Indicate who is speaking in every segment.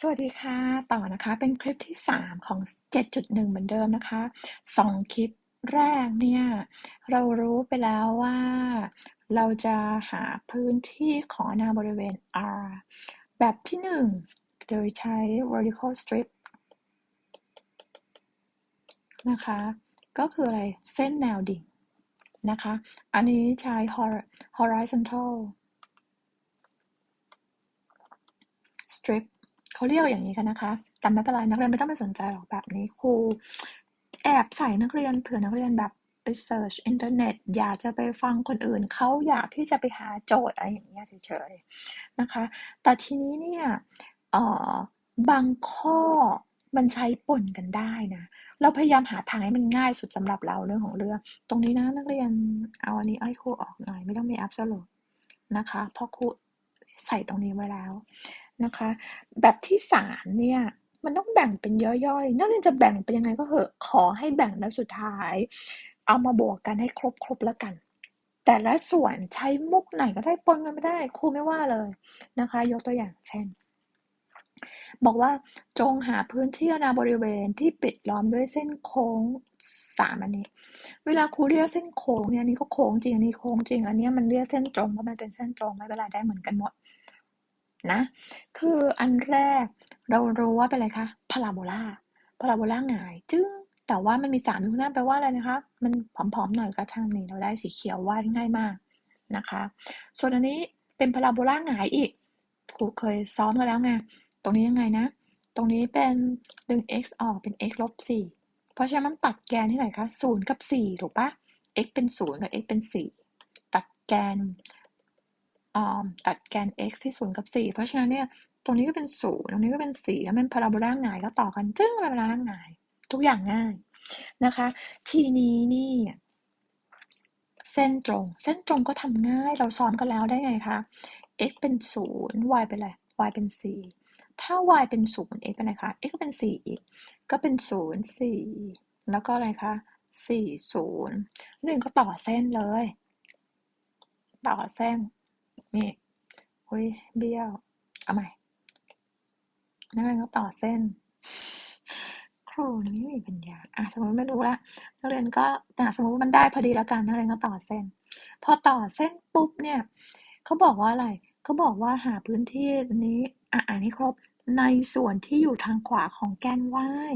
Speaker 1: สวัสดีค่ะ ต่อนะคะเป็นคลิปที่ 3 ของ 7.1 เหมือนเดิมนะคะ 2 คลิปแรกเนี่ย เรารู้ไปแล้วว่า เราจะหาพื้นที่ของอนาบริเวณ R แบบที่ 1 โดยใช้ vertical strip นะคะ ก็คืออะไร เส้นแนวดิ่งนะคะ อันนี้ใช้ horizontal strip เขาเรียกอย่างนี้กันนะคะแต่ไม่เป็นไรนักเรียนไม่ต้องไปสนใจหรอกแบบนี้ครูแอบใส่นักเรียนเผื่อนักเรียนแบบไปเซิร์ชอินเทอร์เน็ตอยากจะไปฟังคนอื่นเขาอยากที่จะไปหาโจทย์อะไรอย่างเงี้ยเฉยๆนะคะ แต่ทีนี้เนี่ยบางข้อมันใช้ปนกันได้นะเราพยายามหาทางให้มันง่ายสุดสำหรับเราเรื่องของเรื่อง ตรงนี้นะนักเรียนเอาอันนี้ให้ครูออกหน่อยไม่ต้องมี absolute นะคะเพราะครูใส่ตรงนี้ไว้แล้ว นะคะ แบบที่สามเนี่ยมันต้องแบ่งเป็นย่อยๆนักเรียนจะแบ่งเป็นยังไงก็เหอะขอให้แบ่งแล้วสุดท้าย เอามาบวกกันให้ครบครบแล้วกัน แต่ละส่วนใช้มุกไหนก็ได้ปนกันไม่ได้ครูไม่ว่าเลยนะคะ ยกตัวอย่างเช่น บอกว่าจงหาพื้นที่นาบริเวณที่ปิดล้อมด้วยเส้นโค้งสามอันนี้เวลาครูเรียกเส้นโค้งเนี่ยนี่ก็โค้งจริงอันนี้โค้งจริง อันนี้มันเรียกเส้นตรงเพราะมันเป็นเส้นตรงไม่เป็นไรได้เหมือนกันหมด นะ คืออันแรกเรารู้ว่าเป็นอะไรคะพาราโบลาพาราโบลาหงายจึ้งแต่ว่ามันมีสามอยู่ข้างหน้าแปลว่าอะไรนะคะ มันผอมๆหน่อยก็ช่างนี่เราได้สีเขียววาดง่ายมากนะคะ ส่วนอันนี้เป็นพาราโบลาหงายอีกครูเคยซ้อมกันแล้วไง ตรงนี้ยังไงนะ ตรงนี้เป็นดึง x ออกเป็น x ลบสี่เพราะฉะนั้นมันตัดแกนที่ไหนคะศูนย์กับสี่ถูกปะ x เป็นศูนย์กับ x เป็นสี่ตัดแกน ตัดแกน x ที่ศูนย์กับสี่เพราะฉะนั้นเนี่ยตรงนี้ก็เป็นศูนย์ตรงนี้ก็เป็นสี่แล้วมันพาราโบลาหงายก็ต่อกันจึ้งเป็นพาราโบลาหงาย ทุกอย่างง่ายนะคะ ทีนี้นี่เส้นตรง เส้นตรงก็ทำง่ายเราซ้อมกันแล้วได้ไงคะ x เป็นศูนย์ y เป็นอะไร y เป็นสี่ถ้า y เป็นศูนย์ x เป็นอะไรคะ x ก็เป็นสี่อีก ก็เป็นศูนย์สี่แล้วก็อะไรคะสี่ศูนย์นึ่ก็ต่อเส้นเลย ต่อเส้น นี่อุ้ยเบี้ยว เอาใหม่นักเรียนก็ต่อเส้น ครูนี่ไม่มีปัญญาอะสมมติไม่รู้ละนักเรียนก็แต่สมมติมันได้พอดีแล้วกันนักเรียนก็ต่อเส้น พอต่อเส้นปุ๊บเนี่ยเขาบอกว่าอะไรเขาบอกว่าหาพื้นที่นี้อะอ่านให้ครบในส่วนที่อยู่ทางขวาของแกน y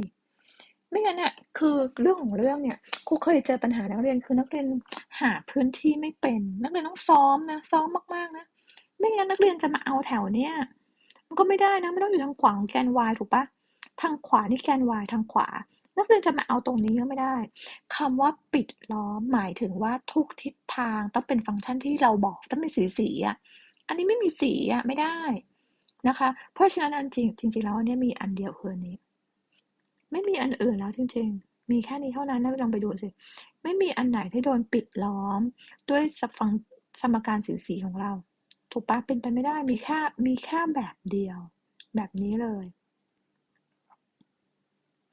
Speaker 1: ไม่งั้นเนี่ยคือเรื่องของเรื่องเนี่ยครูเคยเจอปัญหานักเรียนคือนักเรียนหาพื้นที่ไม่เป็น นักเรียนต้องซ้อมนะซ้อมมากๆนะไม่งั้นนักเรียนจะมาเอาแถวเนี้ยมันก็ไม่ได้นะไม่ต้องอยู่ทางขวาของแกน y ถูกปะทางขวานี่แกน y ทางขวา นักเรียนจะมาเอาตรงนี้ก็ไม่ได้คำว่าปิดล้อมหมายถึงว่าทุกทิศทางต้องเป็นฟังก์ชันที่เราบอกต้องเป็นสีสีอะอันนี้ไม่มีสีอะไม่ได้นะคะ เพราะฉะนั้นจริงจริงๆแล้วอันนี้มีอันเดียวคืออันนี้ ไม่มีอันอื่นแล้วจริง ๆ มีแค่นี้เท่านั้นนะลองไปดูสิ ไม่มีอันไหนที่โดนปิดล้อม ด้วยสฟังสมการสีสีของเรา ถูกปะเป็นไปไม่ได้มีแค่มีแค่แบบเดียว แบบนี้เลย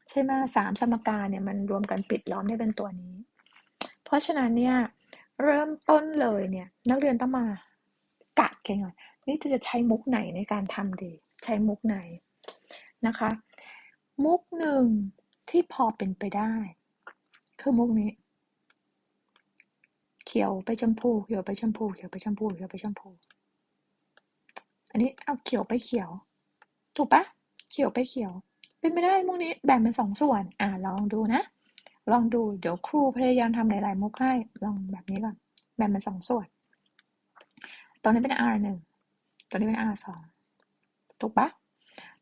Speaker 1: ใช่ไหมสามสมการเนี่ยมันรวมกันปิดล้อมได้เป็นตัวนี้ เพราะฉะนั้นเนี่ยเริ่มต้นเลยเนี่ยนักเรียนต้องมากะกันก่อนนี่จะใช้มุกไหนในการทำดี ใช้มุกไหนนะคะ มุกหนึ่งที่พอเป็นไปได้ คือมุกนี้ เขียวไปชมพู เขียวไปชมพู เขียวไปชมพู เขียวไปชมพู อันนี้เอาเขียวไปเขียว ถูกปะเขียวไปเขียว เป็นไม่ได้มุกนี้แบ่งเป็นสองส่วน อ่าลองดูนะ ลองดู เดี๋ยวครูพยายามทำหลายๆมุกให้ ลองแบบนี้ก่อน แบ่งเป็นสองส่วน ตอนนี้เป็น R หนึ่งตอนนี้เป็น R สองถูกปะ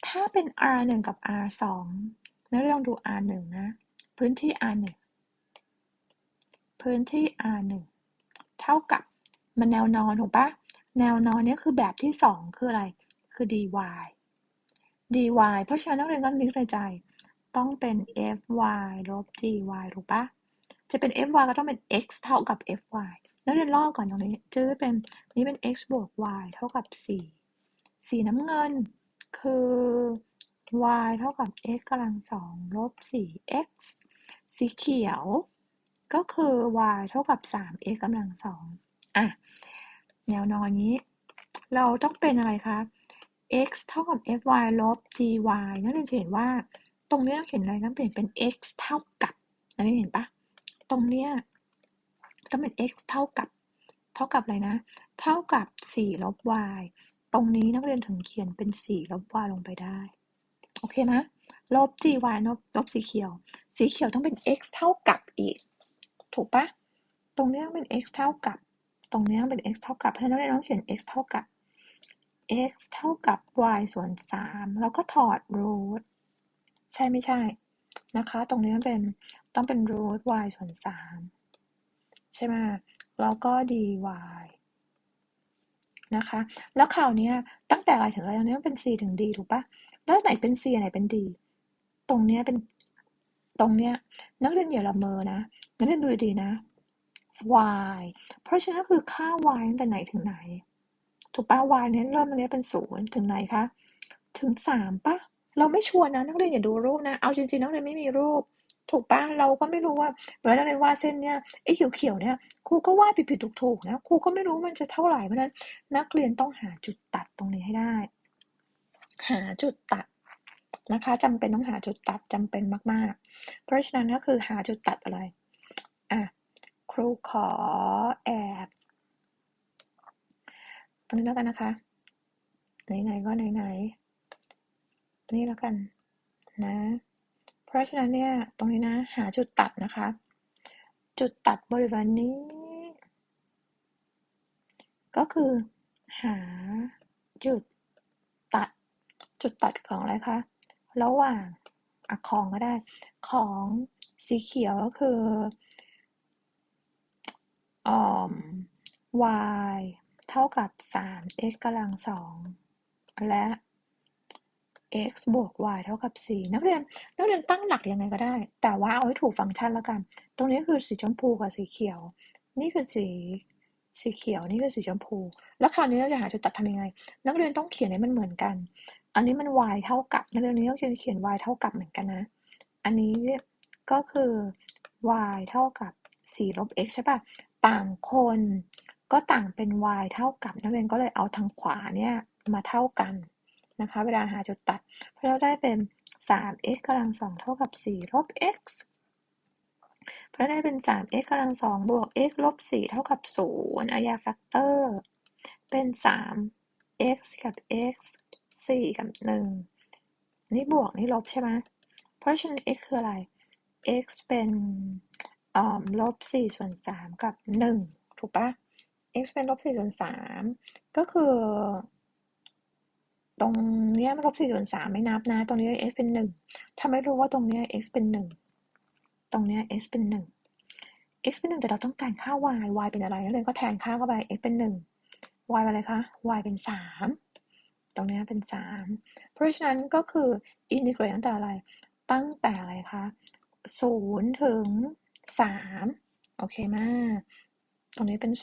Speaker 1: ถ้าเป็น R 1กับ R 2นักเรียนลองดู R 1นะ พื้นที่ R 1พื้นที่ R 1เท่ากับมันแนวนอนถูกปะแนวนอนนี้คือแบบที่ 2 คืออะไร คือ dy dy เพราะฉะนั้นนักเรียนก็นึกในใจ ต้องเป็น fy ลบ gy ถูกปะจะเป็น fy ก็ต้องเป็น x เท่ากับ fy นักเรียนลอกก่อนตรงนี้จะเป็น นี้เป็น x บวก y เท่ากับ 4 สีน้ำเงิน คือ y เท่ากับ x กำลังสองลบ 4x สีเขียว ก็คือ y เท่ากับ 3x กำลังสองอะ แนวนอนนี้ เราต้องเป็นอะไรคะ x เท่ากับ fy ลบ gy นักเรียนจะเห็นว่า ตรงนี้ยเขียนอะไรต้องเปลี่ยนเป็น x เท่ากับนักเรียนเห็นปะตรงเนี้ยต้องเป็น x เท่ากับ เท่ากับอะไรนะ เท่ากับ 4 ลบ y ตรงนี้นักเรียนถึงเขียนเป็น4ลบ y ลงไปได้ โอเคไหมลบ gy ลบลบสีเขียว สีเขียวต้องเป็น x เท่ากับอีก ถูกปะตรงนี้ต้องเป็น x เท่ากับ ตรงนี้ต้องเป็น x เท่ากับ เพราะฉะนั้นนักเรียนต้องเขียน x เท่ากับ x เท่ากับ y ส่วน 3 แล้วก็ถอด root ใช่ไม่ใช่ นะคะ ตรงนี้ต้องเป็นต้องเป็น root y ส่วน 3 ใช่ไหมแล้วก็ dy นะคะ แล้วคราวนี้ตั้งแต่อะไรถึงอะไรตรงนี้มันเป็น c ถึง d ถูกปะแล้วไหนเป็น c ไหนเป็น d ตรงเนี้ยเป็นตรงเนี้ยนักเรียนอย่าละเมอนะนักเรียนดูดีๆนะ y เพราะฉะนั้นคือค่า y ตั้งแต่ไหนถึงไหน ถูกปะ y เนี้ยเริ่มตรงนี้เป็นศูนย์ถึงไหนคะ ถึงสามปะเราไม่ชวร์นะ นักเรียนอย่าดูรูปนะ เอาจริงๆนักเรียนไม่มีรูป ถูกปะเราก็ไม่รู้ว่าเวลานักเรียนวาดเส้นเนี่ยไอ้เขียวๆเนี่ยครูก็วาดผิดๆถูกๆนะครูก็ไม่รู้มันจะเท่าไหร่เพราะนั้นนักเรียนต้องหาจุดตัดตรงนี้ให้ได้ หาจุดตัดนะคะจำเป็นต้องหาจุดตัดจำเป็นมากๆ เพราะฉะนั้นก็คือหาจุดตัดอะไรอะครูขอแอบตรงนี้แล้วกันนะคะไหนๆก็ไหนๆนี่แล้วกันนะ ราะฉะนั้นเนี่ย ตรงนี้นะ หาจุดตัดนะคะ จุดตัดบริเวณนี้ ก็คือ หาจุดตัด จุดตัดของอะไรคะ ระหว่างอะของก็ได้ ของสีเขียวก็คือออม y เท่ากับ 3x กำลังสองและ x บวก y เท่ากับ 4 นักเรียน นักเรียนตั้งหลักยังไงก็ได้ แต่ว่าเอาให้ถูกฟังก์ชันแล้วกัน ตรงนี้คือสีชมพูกับสีเขียว นี่คือสีสีเขียว นี่คือสีชมพู แล้วคราวนี้เราจะหาจุดตัดทำยังไง นักเรียนต้องเขียนให้มันเหมือนกัน อันนี้มัน y เท่ากับ นักเรียนนี้ต้องเขียนเขียน y เท่ากับเหมือนกันนะ อันนี้ก็คือ y เท่ากับ4ลบ x ใช่ปะต่างคนก็ต่างเป็น y เท่ากับ นักเรียนก็เลยเอาทางขวาเนี่ยมาเท่ากัน นะคะ เวลาหาจุดตัด เพราะเราได้เป็น 3x กำลังสองเท่ากับ 4 ลบ x เพราะได้เป็น 3x กำลังสองบวก x ลบ 4 เท่ากับ 0อายาแฟกเตอร์ เป็น 3x กับ x 4 กับ 1 นี่บวก นี่ลบใช่ไหมเพราะฉะนั้น x คืออะไร x เป็นลบ 4 ส่วน 3 กับ 1 ถูกปะ x เป็นลบ 4 ส่วน 3 ก็คือ ตรงเนี้ยมันลบ4ส่วน3ไม่นับนะ ตรงนี้ x เป็น1ถ้าไม่รู้ว่าตรงเนี้ย x เป็น1ตรงเนี้ย x เป็น1 x เป็น1แต่เราต้องการค่า y y เป็นอะไรนักเรียนก็แทนค่าเข้าไป x เป็น1 y เป็นอะไรคะ y เป็น3ตรงนี้เป็น3เพราะฉะนั้นก็คืออินทิเกรตตั้งแต่อะไร ตั้งแต่อะไรคะ0ถึง3โอเคมากตรงนี้เป็น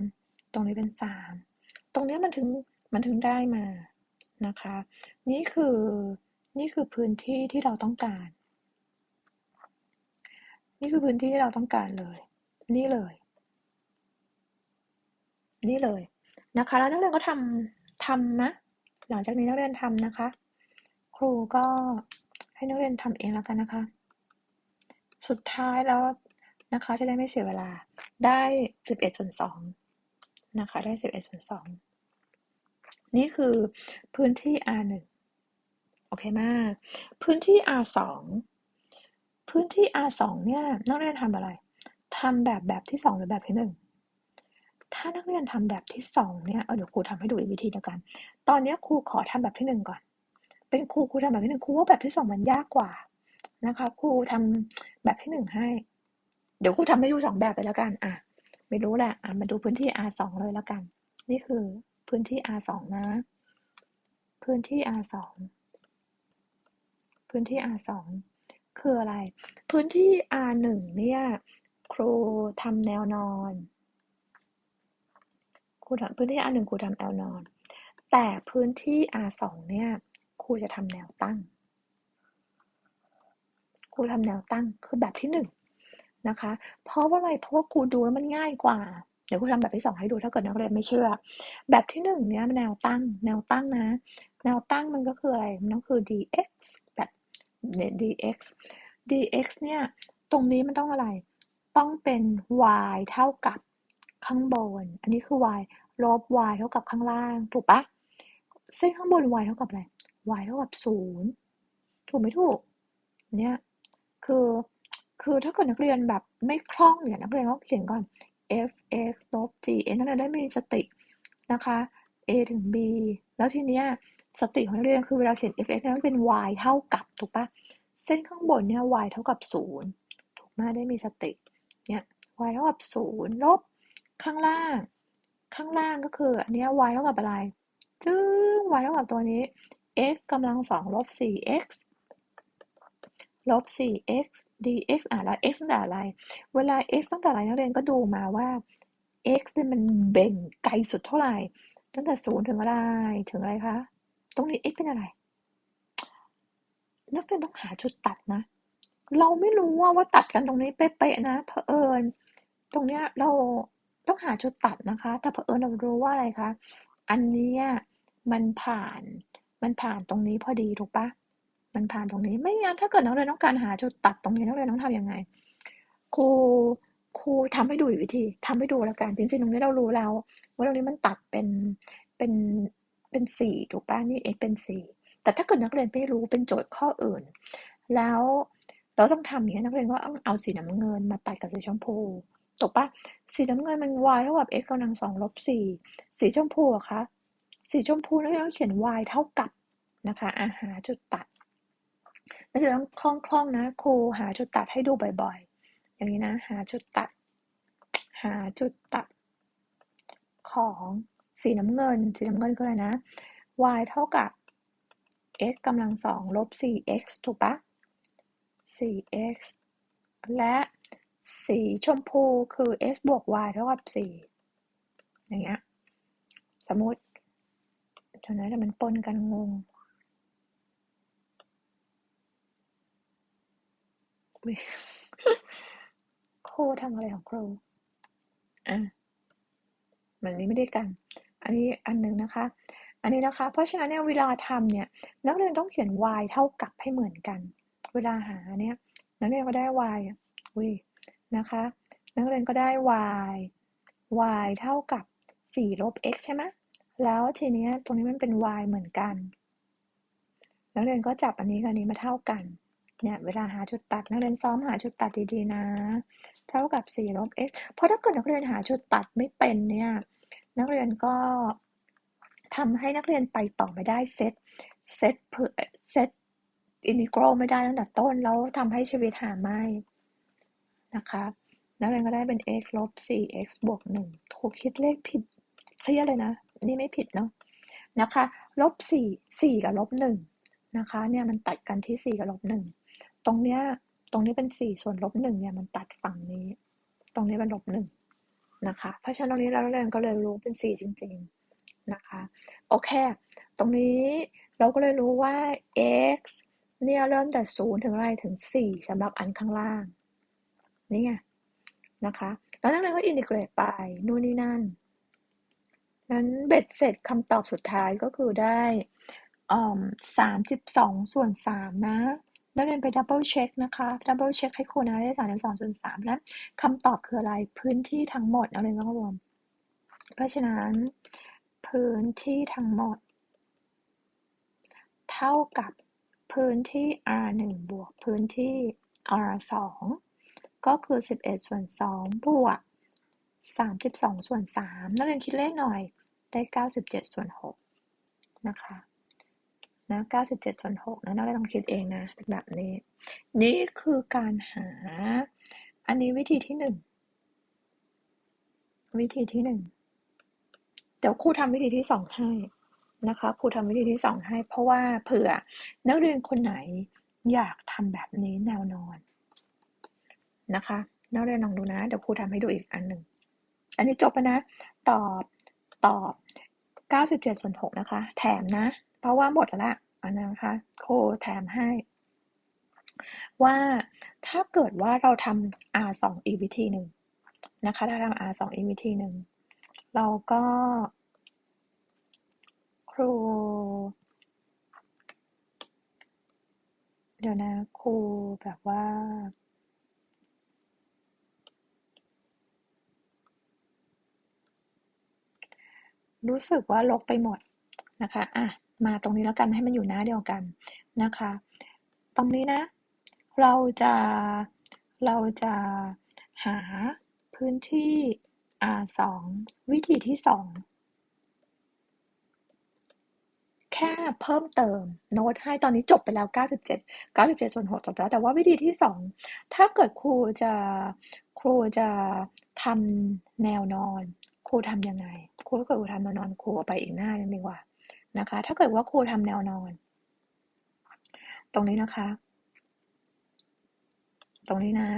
Speaker 1: 0ตรงนี้เป็น3ตรงนี้มันถึงมันถึงได้มา นะคะ นี่คือนี่คือพื้นที่ที่เราต้องการ นี่คือพื้นที่ที่เราต้องการเลย นี่เลย นี่เลยนะคะ แล้วนักเรียนก็ทำทำนะหลังจากนี้นักเรียนทำนะคะ ครูก็ให้นักเรียนทำเองแล้วกันนะคะ สุดท้ายแล้วนะคะจะได้ไม่เสียเวลาได้11ส่วน2นะคะ ได้11ส่วน2 นี่คือพื้นที่ R1 โอเคมาก พื้นที่ R2 พื้นที่ R2 เนี่ยนักเรียนทำอะไรทำแบบแบบที่ 2 หรือแบบที่ 1 ถ้านักเรียนทำแบบที่ 2 เนี่ยเเดี๋ยวครูทำให้ดูอีกวิธีเดียวกัน ตอนนี้ครูขอทำแบบที่ 1 ก่อน เป็นครูครูทำแบบที่ 1ครูว่าแบบที่ 2 มันยากกว่านะคะครูทำแบบที่ 1 ให้ เดี๋ยวครูทำให้ดูสองแบบไปแล้วกันอะไม่รู้แหละอะมาดูพื้นที่ R2 เลยแล้วกัน นี่คือ พื้นที่ R2 นะ พื้นที่ R2 พื้นที่ R2 คืออะไร พื้นที่ R1 เนี่ย ครูทำแนวนอน ครูทำพื้นที่ R1 ครูทำแนวนอน แต่พื้นที่ R2 เนี่ย ครูจะทำแนวตั้ง ครูทำแนวตั้งคือแบบที่หนึ่งนะคะ เพราะว่าอะไร เพราะว่าครูดูแล้วมันง่ายกว่า เดี๋ยวครูทำแบบที่สองให้ดูถ้าเกิดนักเรียนไม่เชื่อ แบบที่หนึ่งเนี่ยแนวตั้ง แนวตั้งนะ แนวตั้งมันก็คืออะไร มันก็คือ dx แบบ dx dx เนี่ย ตรงนี้มันต้องอะไร ต้องเป็น y เท่ากับข้างบน อันนี้คือ y ลบ y เท่ากับข้างล่าง ถูกปะเส้นข้างบน y เท่ากับอะไร y เท่ากับศูนย์ถูกไม่ถูก เนี่ย คือ คือถ้าเกิดนักเรียนแบบไม่คล่องเนี่ยนักเรียนก็เขียนก่อน f x ลบ g n นักเรียนได้มีสตินะคะ a ถึง b แล้วทีเนี้ยสติของนักเรียนคือเวลาเขียน f x นั้นเป็น y เท่ากับถูกปะเส้นข้างบนเนี่ย y เท่ากับศูนย์ถูกไหมได้มีสติเนี่ย y เท่ากับศูนย์ลบข้างล่าง ข้างล่างก็คืออันนี้ y เท่ากับอะไรจึ้ง y เท่ากับตัวนี้ x กำลังสองลบ 4x ลบ 4x dx อะแล้ว x ตั้งแต่อะไร เวลา x ตั้งแต่อะไรนักเรียนก็ดูมาว่า x เนี่ยมันเบ่งไกลสุดเท่าไหร่ ตั้งแต่ศูนย์ถึงอะไร ถึงอะไรคะ ตรงนี้ x เป็นอะไร นักเรียนต้องหาจุดตัดนะ เราไม่รู้ว่าว่าตัดกันตรงนี้เป๊ะๆนะเผอิญ ตรงเนี้ยเราต้องหาจุดตัดนะคะ แต่เผอิญเรารู้ว่าอะไรคะ อันนี้มันผ่าน มันผ่านตรงนี้พอดีถูกปะ มันผ่านตรงนี้ ไม่งั้นถ้าเกิดนักเรียนต้องการหาจุดตัดตรงนี้นักเรียนต้องทำยังไง ครูครูทำให้ดูอีกวิธีทำให้ดูแล้วกันจริงๆตรงนี้เรารู้แล้วว่าตรงนี้มันตัดเป็นเป็นเป็นสี่ถูกปะนี่ x เป็นสี่แต่ถ้าเกิดนักเรียนไม่รู้เป็นโจทย์ข้ออื่น แล้วเราต้องทำอย่างนี้นักเรียนก็ต้องเอาสีน้ำเงินมาตัดกับสีชมพูถูกปะสีน้ำเงินมัน y เท่ากับ x กำลังสองลบสี่สีชมพูอะคะสีชมพูนักเรียนเขียน y เท่ากับนะคะอาหาจุดตัด นักเรียนต้องคล่องๆนะครูหาจุดตัดให้ดูบ่อยๆ อย่างนี้นะ หาจุดตัด หาจุดตัด ของสีน้ำเงิน สีน้ำเงินคืออะไรนะ y เท่ากับ x กำลังสองลบ 4x ถูกปะ 4x และสีชมพูคือ s บวก y เท่ากับ 4 อย่างเงี้ย สมมติเท่านั้นแต่มันปนกันงง ครูทำอะไรของครูอะมันนี้ไม่ได้กัน อันนี้อันหนึ่งนะคะ อันนี้นะคะ เพราะฉะนั้นเนี่ยเวลาทำเนี่ย นักเรียนต้องเขียน y เท่ากับให้เหมือนกัน เวลาหาเนี่ย นักเรียนก็ได้ y อุ้ยนะคะ นักเรียนก็ได้ y y เท่ากับ4ลบ x ใช่ไหมแล้วทีนี้ตรงนี้มันเป็น y เหมือนกัน นักเรียนก็จับอันนี้กับอันนี้มาเท่ากัน เนี่ยเวลาหาจุดตัดนักเรียนซ้อมหาจุดตัดดีๆนะ เท่ากับ4ลบ x เพราะถ้าเกิดนักเรียนหาจุดตัดไม่เป็นเนี่ยนักเรียนก็ทำให้นักเรียนไปต่อไม่ได้เซตเซตเพื่อเซตอินทิกรไม่ได้ตั้งแต่ต้นแล้วทำให้ชีวิตหาไม่นะคะนักเรียนก็ได้เป็น x ลบ 4x บวก1ถูกคิดเลขผิดเคลียร์เลยนะ นี่ไม่ผิดเนาะนะคะลบ 4 4 กับลบ1นะคะเนี่ยมันตัดกันที่ 4 กับลบ1 ตรงเนี้ย ตรงนี้เป็นสี่ส่วนลบหนึ่งเนี่ยมันตัดฝั่งนี้ ตรงนี้เป็นลบหนึ่งนะคะ เพราะฉะนั้นตรงนี้เราเรียนก็เลยรู้เป็นสี่จริง ๆนะคะ โอเค ตรงนี้เราก็เลยรู้ว่า x เนี่ยเริ่มแต่ศูนย์ถึงอะไรถึงสี่สำหรับอันข้างล่าง นี่ไงนะคะ แล้วนักเรียนก็อินทิเกรตไปนู่นนี่นั่นนั้นเบ็ดเสร็จคำตอบสุดท้ายก็คือได้สามสิบสองส่วนสามนะ นักเรียนไปดับเบิลเช็คนะคะดับเบิลเช็คให้ครูนะได้สามสองส่วนสามแล้วคำตอบคืออะไรพื้นที่ทั้งหมดนักเรียนต้องรวม เพราะฉะนั้น พื้นที่ทั้งหมด เท่ากับพื้นที่ r 1บวกพื้นที่ r 2ก็คือ 11 ส่วน 2 บวก 32 ส่วน 3 นักเรียนคิดเลขหน่อย ได้ 97 ส่วน 6 นะคะ นะ97ส่วน6นะนักเรียนต้องคิดเองนะแบบนี้ นี่คือการหา อันนี้วิธีที่1วิธีที่1เดี๋ยวครูทำวิธีที่2ให้นะคะครูทำวิธีที่2ให้ เพราะว่าเผื่อนักเรียนคนไหนอยากทำแบบนี้แนวนอนนะคะนักเรียนลองดูนะ เดี๋ยวครูทำให้ดูอีกอันหนึ่งอันนี้จบไปนะ ตอบตอบ 97ส่วน6นะคะ แถมนะ เพราะว่าหมดแล้วละอันนะคะโคแถมให้ ว่าถ้าเกิดว่าเราทำ R 2อีกวิธีหนึ่งนะคะ ถ้าทำ r 2อีกวิธีหนึ่งเราก็ ครู เดี๋ยวนะ ครูแบบว่ารู้สึกว่าลกไปหมดนะคะ อะ มาตรงนี้แล้วกันให้มันอยู่หน้าเดียวกันนะคะ ตรงนี้นะ เราจะเราจะหาพื้นที่ R2 วิธีที่ 2 แค่เพิ่มเติมโน้ตให้ตอนนี้จบไปแล้ว 97 97ส่วน6จบแล้ว แต่ว่าวิธีที่ 2 ถ้าเกิดครูจะครูจะทำแนวนอน ครูทำยังไง ครูถ้าเกิดครูทำแนวนอนครูไปอีกหน้านึงดีกว่า นะคะ ถ้าเกิดว่าครูทำแนวนอน ตรงนี้นะคะ ตรงนี้นะ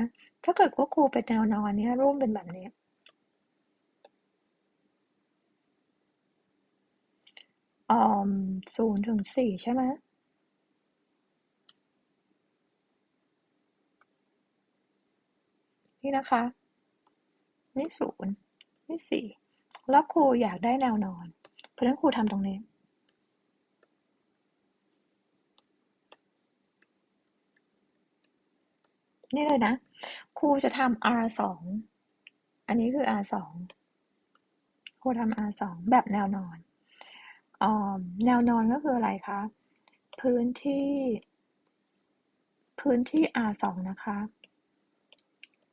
Speaker 1: ถ้าเกิดว่าครูเป็นแนวนอนเนี่ยรูปเป็นแบบนี้ ออมศูนย์ถึงสี่ใช่ไหมนี่นะคะ นี่ศูนย์นี่สี่แล้วครูอยากได้แนวนอน เพราะฉะนั้นครูทำตรงนี้ นี่เลยนะ ครูจะทำ R สองอันนี้คือ R สองครูทำ R สองแบบแนวนอนออแนวนอนก็คืออะไรคะ พื้นที่ พื้นที่ R สองนะคะ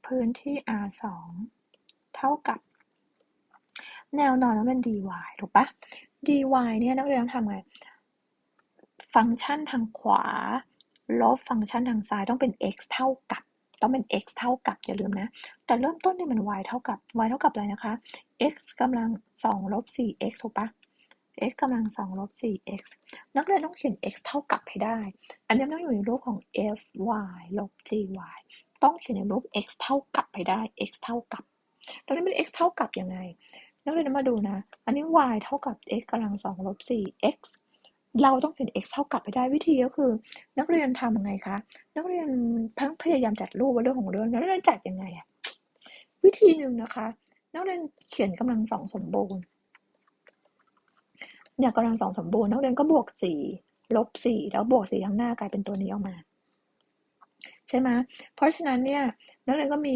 Speaker 1: พื้นที่ R สองเท่ากับ แนวนอนต้องเป็น dy ถูกปะ dy เนี่ยนักเรียนต้องทำไง ฟังก์ชันทางขวา ลบฟังก์ชันทางซ้ายต้องเป็น x เท่ากับ ต้องเป็น x เท่ากับอย่าลืมนะ แต่เริ่มต้นเนี่ยมัน y เท่ากับ y เท่ากับอะไรนะคะ x กำลัง2ลบ 4x ถูกปะ x กำลัง2ลบ 4x นักเรียนต้องเขียน x เท่ากับให้ได้ อันนี้ต้องอยู่ในรูปของ fy ลบ gy ต้องเขียนในรูป x เท่ากับให้ได้ x เท่ากับตรงนี้เป็น x เท่ากับยังไง นักเรียนมาดูนะ อันนี้ y เท่ากับ x กำลัง2ลบ 4x เราต้องเขียน x เท่ากับไปได้วิธีก็คือ นักเรียนทำยังไงคะ นักเรียนทั้งพยายามจัดรูปว่าเรื่องของเรื่องนักเรียนจัดยังไงอะวิธีหนึ่งนะคะ นักเรียนเขียนกำลังสองสมบูรณ์เนี่ยกำลังสองสมบูรณ์นักเรียนก็บวกสี่ลบสี่แล้วบวกสี่ข้างหน้ากลายเป็นตัวนี้ออกมา ใช่ไหมเพราะฉะนั้นเนี่ยนักเรียนก็มี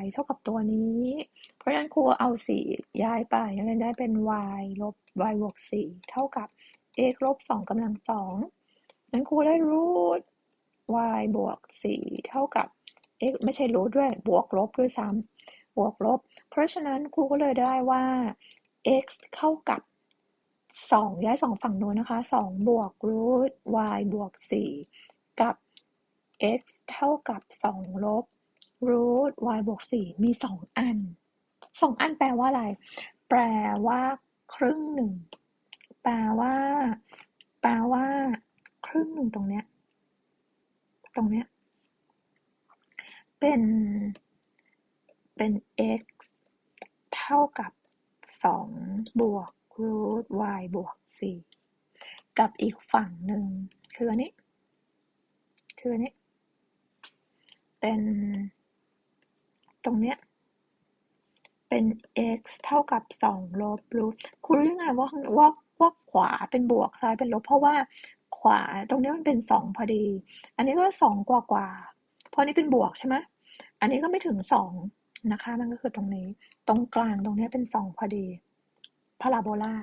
Speaker 1: y เท่ากับตัวนี้ เพราะฉะนั้นครูเอาสี่ย้ายไปนักเรียนได้เป็น y ลบ y บวกสี่เท่ากับ x ลบสองกำลังสองนั้นครูได้รูท y บวกสี่เท่ากับ x ไม่ใช่รูทด้วย บวกลบด้วยซ้ำบวกลบ เพราะฉะนั้นครูก็เลยได้ว่า x เท่ากับสองย้ายสองฝั่งโน้นนะคะสองบวกรูท y บวกสี่กับ x เท่ากับสองลบรูท y บวกสี่มีสองอันสองอันแปลว่าอะไร แปลว่าครึ่งหนึ่ง แปลว่า แปลว่า ครึ่งหนึ่งตรงเนี้ย ตรงเนี้ย เป็น เป็น x เท่ากับสองบวกรูท y บวกสี่กับอีกฝั่งหนึ่งคืออันนี้ คืออันนี้ เป็น ตรงเนี้ยเป็น x เท่ากับสองลบรูทคุณรู้ยังไงว่าว่า ว่าขวาเป็นบวกซ้ายเป็นลบ เพราะว่าขวาตรงนี้มันเป็นสองพอดี อันนี้ก็สองกว่ากว่าเพราะนี้เป็นบวกใช่ไหมอันนี้ก็ไม่ถึงสองนะคะ มันก็คือตรงนี้ ตรงกลางตรงนี้เป็นสองพอดีพาราโบลา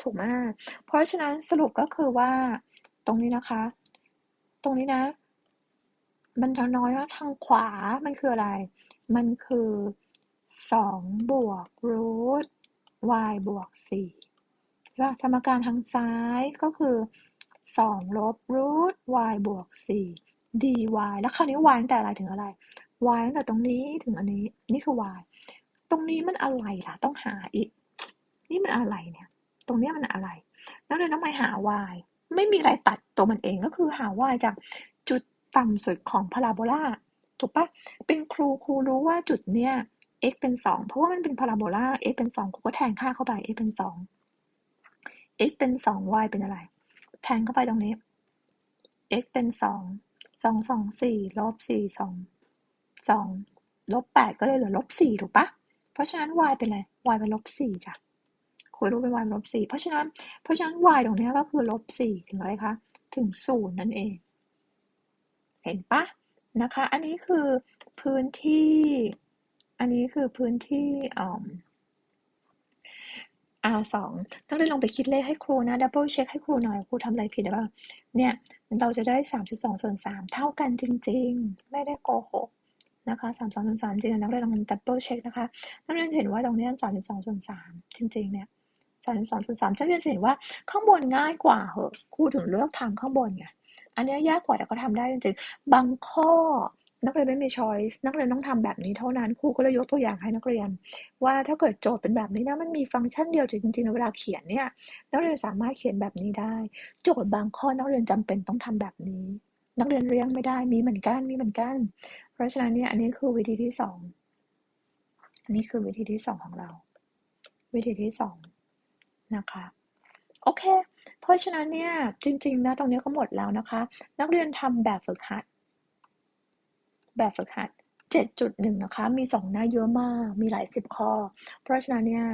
Speaker 1: ถูกมาก เพราะฉะนั้นสรุปก็คือว่าตรงนี้นะคะ ตรงนี้นะ มันจะน้อยว่าทางขวามันคืออะไร มันคือสองบวกรูท y บวกสี่ ใช่ป่ะสมการทางซ้ายก็คือสองลบรูท y บวกสี่ dy แล้วคราวนี้ y ตั้งแต่อะไรถึงอะไร y ตั้งแต่ตรงนี้ถึงอันนี้ นี่คือ y ตรงนี้มันอะไรล่ะ ต้องหาอีก นี่มันอะไรเนี่ย ตรงนี้มันอะไร แล้วเลยต้องไปหา y ไม่มีอะไรตัดตัวมันเองก็คือหา y จากจุดต่ำสุดของพาราโบลาถูกปะเป็นครูครูรู้ว่าจุดเนี้ย x เป็นสองเพราะว่ามันเป็นพาราโบลา x เป็นสองครูก็แทนค่าเข้าไป x เป็นสอง x เป็นสอง y เป็นอะไร แทนเข้าไปตรงนี้ x เป็นสองสองสองสี่ลบสี่สองสองลบแปดก็เลยเหลือลบสี่ถูกปะเพราะฉะนั้น y เป็นอะไร y เป็นลบสี่จ้ะคุยรู้เป็น y เป็นลบสี่เพราะฉะนั้นเพราะฉะนั้น y ตรงนี้ก็คือลบสี่ถึงอะไรคะถึงศูนย์นั่นเอง เห็นปะนะคะ อันนี้คือพื้นที่ อันนี้คือพื้นที่อ่า R2 ต้องได้ลองไปคิดเลขให้ครูนะดับเบิลเช็คให้ครูหน่อยครูทำอะไรผิดหรือเปล่าเนี่ยเราจะได้ 32ส่วน3เท่ากันจริง ๆ ไม่ได้โกหกนะคะ32ส่วน3จริงๆนักเรียนลองดับเบิลเช็คนะคะนักเรียนเห็นว่าตรงนี้32ส่วน3จริงๆเนี่ย32ส่วน3นักเรียนเห็นว่าข้างบนง่ายกว่าเหอะครูถึงเลือกทางข้างบนไงอันนี้ยากกว่าแต่ก็ทำได้จริงๆบางข้อ นักเรียนไม่มี choice นักเรียนต้องทำแบบนี้เท่านั้นครูก็เลยยกตัวอย่างให้นักเรียน ว่าถ้าเกิดโจทย์เป็นแบบนี้นะมันมีฟังก์ชันเดียวจริงๆเวลาเขียนเนี่ยนักเรียนสามารถเขียนแบบนี้ได้ โจทย์บางข้อนักเรียนจำเป็นต้องทำแบบนี้ นักเรียนเรียงไม่ได้มีเหมือนกันมีเหมือนกัน เพราะฉะนั้นเนี่ยอันนี้คือวิธีที่สองอันนี้คือวิธีที่สองของเรา วิธีที่สองนะคะโอเค เพราะฉะนั้นเนี่ยจริงๆนะตรงนี้ก็หมดแล้วนะคะ นักเรียนทำแบบฝึกหัด แบบฝึกหัด 7.1 นะคะ มี 2 หน้าเยอะมาก มีหลายสิบข้อ เพราะฉะนั้นเนี่ย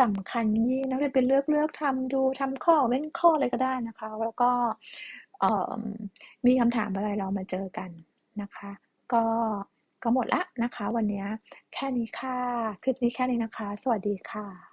Speaker 1: สำคัญยิ่งนักเรียนไปเลือกเลือกทำดูทำข้อเว้นข้ออะไรก็ได้นะคะ แล้วก็มีคำถามอะไรเรามาเจอกันนะคะ ก็ก็หมดละนะคะ วันนี้แค่นี้ค่ะ คลิปนี้แค่นี้นะคะ สวัสดีค่ะ